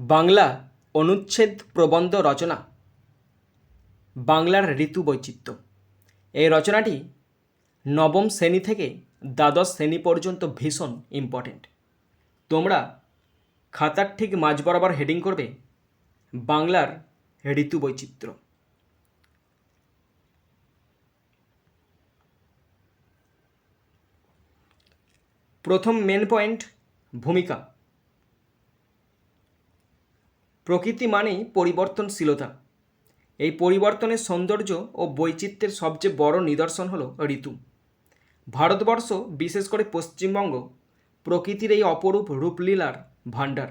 বাংলা অনুচ্ছেদ প্রবন্ধ রচনা। বাংলার ঋতু বৈচিত্র্য। এই রচনাটি নবম শ্রেণি থেকে দ্বাদশ শ্রেণি পর্যন্ত ভীষণ ইম্পর্টেন্ট তোমরা খাতার ঠিক মাঝ বরাবর হেডিং করবে, বাংলার ঋতু বৈচিত্র্য। প্রথম মেন পয়েন্ট ভূমিকা। প্রকৃতি মানেই পরিবর্তনশীলতা। এই পরিবর্তনের সৌন্দর্য ও বৈচিত্র্যের সবচেয়ে বড় নিদর্শন হলো ঋতু। ভারতবর্ষ, বিশেষ করে পশ্চিমবঙ্গ, প্রকৃতির এই অপরূপ রূপলীলার ভাণ্ডার।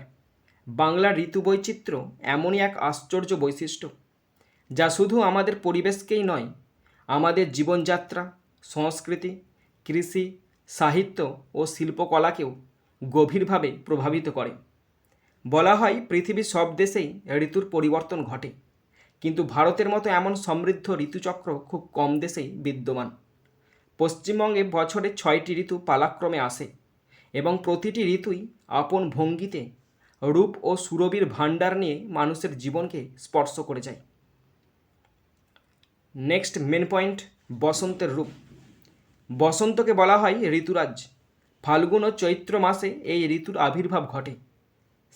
বাংলার ঋতু বৈচিত্র্য এমনই এক আশ্চর্য বৈশিষ্ট্য, যা শুধু আমাদের পরিবেশকেই নয়, আমাদের জীবনযাত্রা, সংস্কৃতি, কৃষি, সাহিত্য ও শিল্পকলাকেও গভীরভাবে প্রভাবিত করে। বলা হয় পৃথিবীর সব দেশেই ঋতুর পরিবর্তন ঘটে। কিন্তু ভারতের মতো এমন সমৃদ্ধ ঋতুচক্র খুব কম দেশেই বিদ্যমান। পশ্চিমবঙ্গে বছরে ছয়টি ঋতু পালাক্রমে আসে এবং প্রতিটি ঋতুই আপন ভঙ্গিতে রূপ ও সুরবির ভাণ্ডার নিয়ে মানুষের জীবনকে স্পর্শ করে যায়। নেক্সট মেন পয়েন্ট, বসন্তের রূপ। বসন্তকে বলা হয় ঋতুরাজ। ফাল্গুন ও চৈত্র মাসে এই ঋতুর আবির্ভাব ঘটে।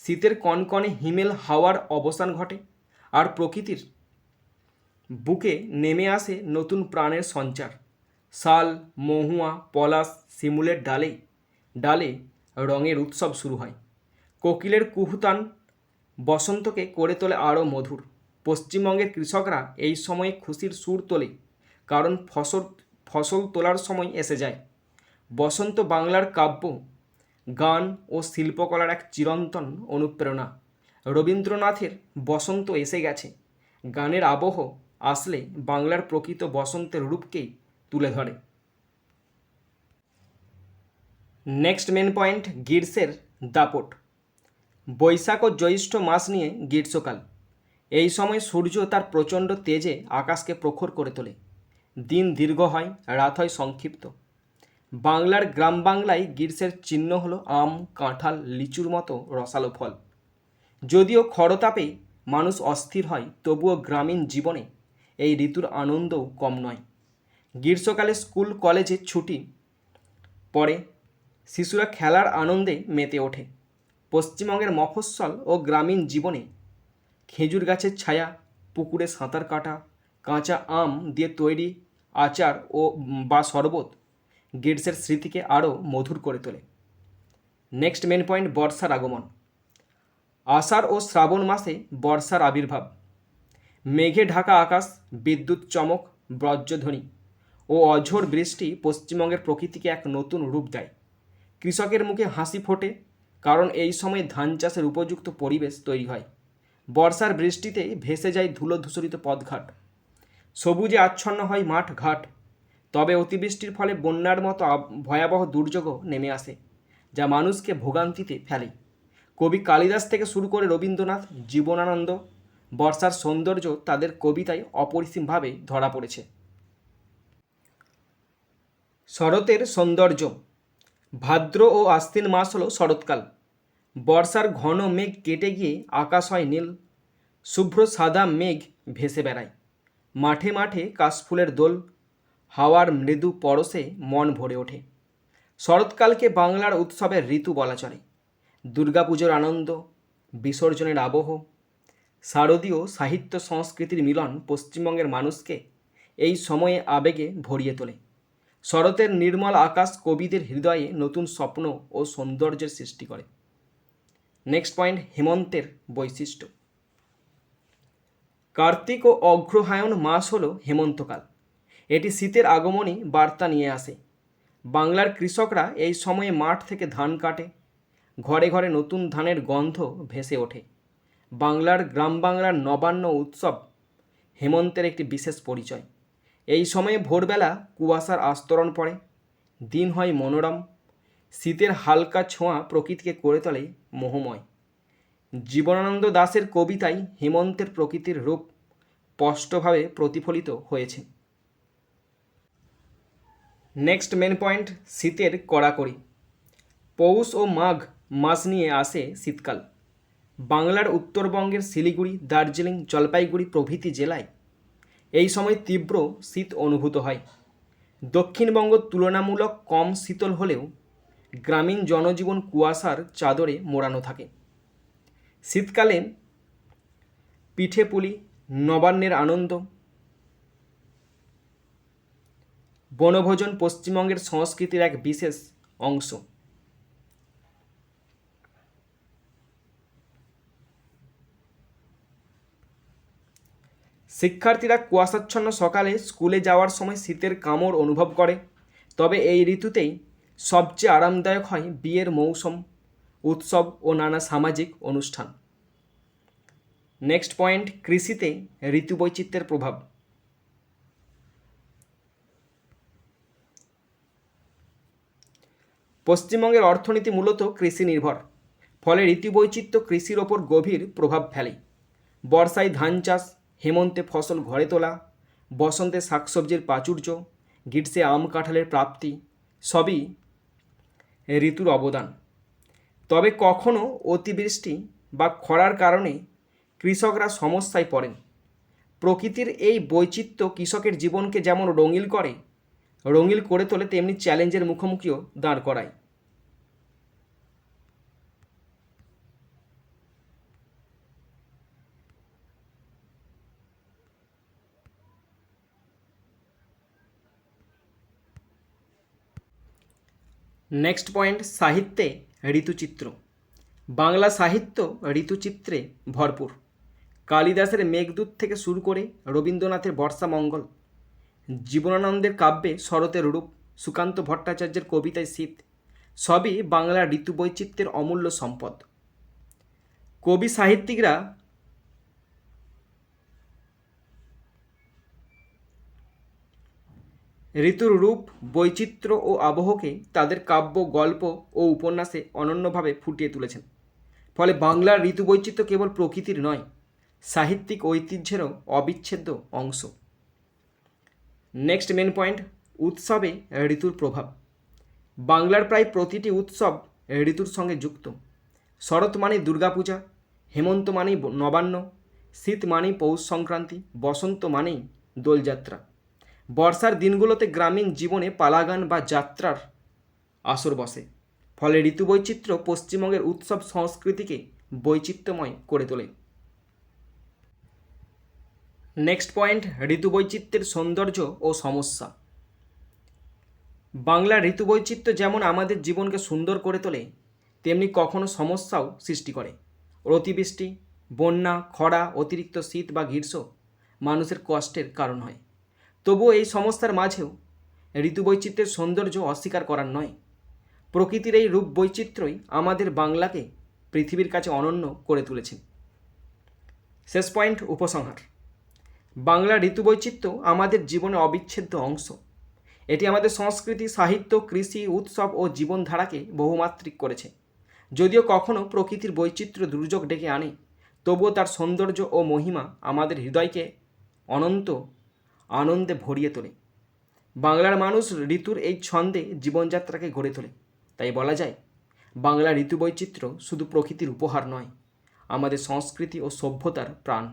শীতের কনকনে হিমেল হাওয়ার অবসান ঘটে আর প্রকৃতির বুকে নেমে আসে নতুন প্রাণের সঞ্চার। শাল, মহুয়া, পলাশ শিমুলের ডালে ডালে রঙের উৎসব শুরু হয়। কোকিলের কুহুতান বসন্তকে করে তোলে আরও মধুর। পশ্চিমবঙ্গের কৃষকরা এই সময়ে খুশির সুর তোলে, কারণ ফসল ফসল তোলার সময় এসে যায়। বসন্ত বাংলার কাব্য গান ও শিল্পকলার এক চিরন্তন অনুপ্রেরণা। রবীন্দ্রনাথের বসন্ত এসে গেছে। গানের আবহ আসলে বাংলার প্রকৃত বসন্তের রূপকেই তুলে ধরে। নেক্সট মেন পয়েন্ট গ্রীষ্মের দাপট। বৈশাখ ও জ্যৈষ্ঠ মাস নিয়ে গ্রীষ্মকাল। এই সময় সূর্য তার প্রচণ্ড তেজে আকাশকে প্রখর করে তোলে। দিন দীর্ঘ হয়, রাত হয় সংক্ষিপ্ত। বাংলার গ্রাম বাংলায় গ্রীষ্মের চিহ্ন হলো আম, কাঁঠাল, লিচুর মতো রসালো ফল। যদিও খরতাপে মানুষ অস্থির হয়, তবুও গ্রামীণ জীবনে এই ঋতুর আনন্দও কম নয়। গ্রীষ্মকালে স্কুল, কলেজে ছুটি পরে শিশুরা খেলার আনন্দে মেতে ওঠে। পশ্চিমবঙ্গের মফস্বল ও গ্রামীণ জীবনে খেজুর গাছের ছায়া, পুকুরে সাঁতার কাটা, কাঁচা আম দিয়ে তৈরি আচার ও বা শরবত গিডসের স্মৃতিকে আরও মধুর করে তোলে। নেক্সট মেন পয়েন্ট, বর্ষার আগমন। আষাঢ় ও শ্রাবণ মাসে বর্ষার আবির্ভাব। মেঘে ঢাকা আকাশ, বিদ্যুৎ চমক বজ্রধ্বনি ও অঝোর বৃষ্টি পশ্চিমবঙ্গের প্রকৃতিকে এক নতুন রূপ দেয়। কৃষকের মুখে হাসি ফোটে, কারণ এই সময় ধান চাষের উপযুক্ত পরিবেশ তৈরি হয়। বর্ষার বৃষ্টিতে ভেসে যায় ধুলো ধূসরিত পথঘাট। সবুজে আচ্ছন্ন হয় মাঠ ঘাট। তবে অতিবৃষ্টির ফলে বন্যার মতো ভয়াবহ দুর্যোগও নেমে আসে, যা মানুষকে ভোগান্তিতে ফেলে। কবি কালিদাস থেকে শুরু করে রবীন্দ্রনাথ, জীবনানন্দ, বর্ষার সৌন্দর্য তাদের কবিতায় অপরিসীমভাবে ধরা পড়েছে। শরতের সৌন্দর্য। ভাদ্র ও আশ্বিন মাস হল শরৎকাল। বর্ষার ঘন মেঘ কেটে গিয়ে আকাশ হয় নীল। শুভ্র সাদা মেঘ ভেসে বেড়ায়। মাঠে মাঠে কাশফুলের দোল। হাওয়ার মৃদু পরশে মন ভরে ওঠে। শরৎকালকে বাংলার উৎসবের ঋতু বলা চলে। দুর্গাপুজোর আনন্দ, বিসর্জনের আবহ, শারদীয় সাহিত্য সংস্কৃতির মিলন পশ্চিমবঙ্গের মানুষকে এই সময়ে আবেগে ভরিয়ে তোলে। শরতের নির্মল আকাশ কবিদের হৃদয়ে নতুন স্বপ্ন ও সৌন্দর্যের সৃষ্টি করে। নেক্সট পয়েন্ট, হেমন্তের বৈশিষ্ট্য। কার্তিক ও অগ্রহায়ণ মাস হল হেমন্তকাল। এটি শীতের আগমনী বার্তা নিয়ে আসে। বাংলার কৃষকরা এই সময়ে মাঠ থেকে ধান কাটে। ঘরে ঘরে নতুন ধানের গন্ধ ভেসে ওঠে। বাংলার গ্রাম বাংলার নবান্ন উৎসব হেমন্তের একটি বিশেষ পরিচয়। এই সময়ে ভোরবেলা কুয়াশার আস্তরণ পড়ে। দিন হয় মনোরম। শীতের হালকা ছোঁয়া প্রকৃতিকে করে তোলে মোহময়। জীবনানন্দ দাশের কবিতায় হেমন্তের প্রকৃতির রূপ স্পষ্টভাবে প্রতিফলিত হয়েছে। নেক্সট মেন পয়েন্ট শীতের কড়াকড়ি। পৌষ ও মাঘ মাস নিয়ে আসে শীতকাল। বাংলার উত্তরবঙ্গের শিলিগুড়ি, দার্জিলিং, জলপাইগুড়ি প্রভৃতি জেলায় এই সময় তীব্র শীত অনুভূত হয়। দক্ষিণবঙ্গ তুলনামূলক কম শীতল হলেও গ্রামীণ জনজীবন কুয়াশার চাদরে মোড়ানো থাকে। শীতকালে পিঠে পুলি নবান্নের আনন্দ বনভোজন পশ্চিমবঙ্গের সংস্কৃতির এক বিশেষ অংশ। শিক্ষার্থীরা কুয়াশাচ্ছন্ন সকালে স্কুলে যাওয়ার সময় শীতের কামড় অনুভব করে। তবে এই ঋতুতেই সবচেয়ে আরামদায়ক হয় বিয়ের মৌসুম, উৎসব ও নানা সামাজিক অনুষ্ঠান। নেক্সট পয়েন্ট, কৃষিতে ঋতু বৈচিত্র্যের প্রভাব। পশ্চিমবঙ্গের অর্থনীতি মূলত কৃষি নির্ভর ফলে ঋতু বৈচিত্র্য কৃষির ওপর গভীর প্রভাব ফেলে। বর্ষায় ধান চাষ, হেমন্তে ফসল ঘরে তোলা, বসন্তে শাকসবজির প্রাচুর্য, গ্রীষ্মে আম কাঁঠালের প্রাপ্তি, সবই ঋতুর অবদান। তবে কখনো অতিবৃষ্টি বা খরার কারণে কৃষকরা সমস্যায় পড়েন। প্রকৃতির এই বৈচিত্র্য কৃষকের জীবনকে যেমন রঙিন করে রঙিন করে তোলে তেমনি চ্যালেঞ্জের মুখোমুখিও দাঁড় করায়। নেক্সট পয়েন্ট সাহিত্যে ঋতুচিত্র। বাংলা সাহিত্য ঋতুচিত্রে ভরপুর। কালিদাসের মেঘদূত থেকে শুরু করে রবীন্দ্রনাথের বর্ষামঙ্গল জীবনানন্দের কাব্যে শরতের রূপ, সুকান্ত ভট্টাচার্যের কবিতায় শীত, সবই বাংলার ঋতু বৈচিত্র্যের অমূল্য সম্পদ। কবি সাহিত্যিকরা ঋতুর রূপ, বৈচিত্র্য ও আবহকে তাদের কাব্য, গল্প ও উপন্যাসে অনন্যভাবে ফুটিয়ে তুলেছেন। ফলে বাংলার ঋতু বৈচিত্র্য কেবল প্রকৃতির নয়, সাহিত্যিক ঐতিহ্যেরও অবিচ্ছেদ্য অংশ। নেক্সট মেন পয়েন্ট উৎসবে ঋতুর প্রভাব। বাংলার প্রায় প্রতিটি উৎসব ঋতুর সঙ্গে যুক্ত। শরৎ মানেই দুর্গাপূজা, হেমন্ত মানেই নবান্ন, শীত মানেই পৌষ সংক্রান্তি, বসন্ত মানেই দোলযাত্রা। বর্ষার দিনগুলোতে গ্রামীণ জীবনে পালাগান বা যাত্রার আসর বসে। ফলে ঋতু বৈচিত্র্য পশ্চিমবঙ্গের উৎসব সংস্কৃতিকে বৈচিত্র্যময় করে তোলে। নেক্সট পয়েন্ট ঋতু বৈচিত্র্যের সৌন্দর্য ও সমস্যা। বাংলার ঋতু বৈচিত্র্য যেমন আমাদের জীবনকে সুন্দর করে তোলে, তেমনি কখনো সমস্যাও সৃষ্টি করে। অতিবৃষ্টি, বন্যা, খরা, অতিরিক্ত শীত বা গ্রীষ্ম মানুষের কষ্টের কারণ হয়। তবুও এই সমস্যার মাঝেও ঋতু বৈচিত্র্যের সৌন্দর্য অস্বীকার করার নয়। প্রকৃতির এই রূপ বৈচিত্র্যই আমাদের বাংলাকে পৃথিবীর কাছে অনন্য করে তুলেছে। শেষ পয়েন্ট উপসংহার। বাংলা ঋতু বৈচিত্র্য আমাদের জীবনে অবিচ্ছেদ্য অংশ। এটি আমাদের সংস্কৃতি, সাহিত্য, কৃষি, উৎসব ও জীবনধারাকে বহুমাত্রিক করেছে। যদিও কখনো প্রকৃতির বৈচিত্র্য দুর্যোগ ডেকে আনে, তবুও তার সৌন্দর্য ও মহিমা আমাদের হৃদয়কে অনন্ত আনন্দে ভরিয়ে তোলে। বাংলার মানুষ ঋতুর এই ছন্দে জীবনযাত্রাকে গড়ে তোলে। তাই বলা যায়, বাংলা ঋতু বৈচিত্র্য শুধু প্রকৃতির উপহার নয়, আমাদের সংস্কৃতি ও সভ্যতার প্রাণ।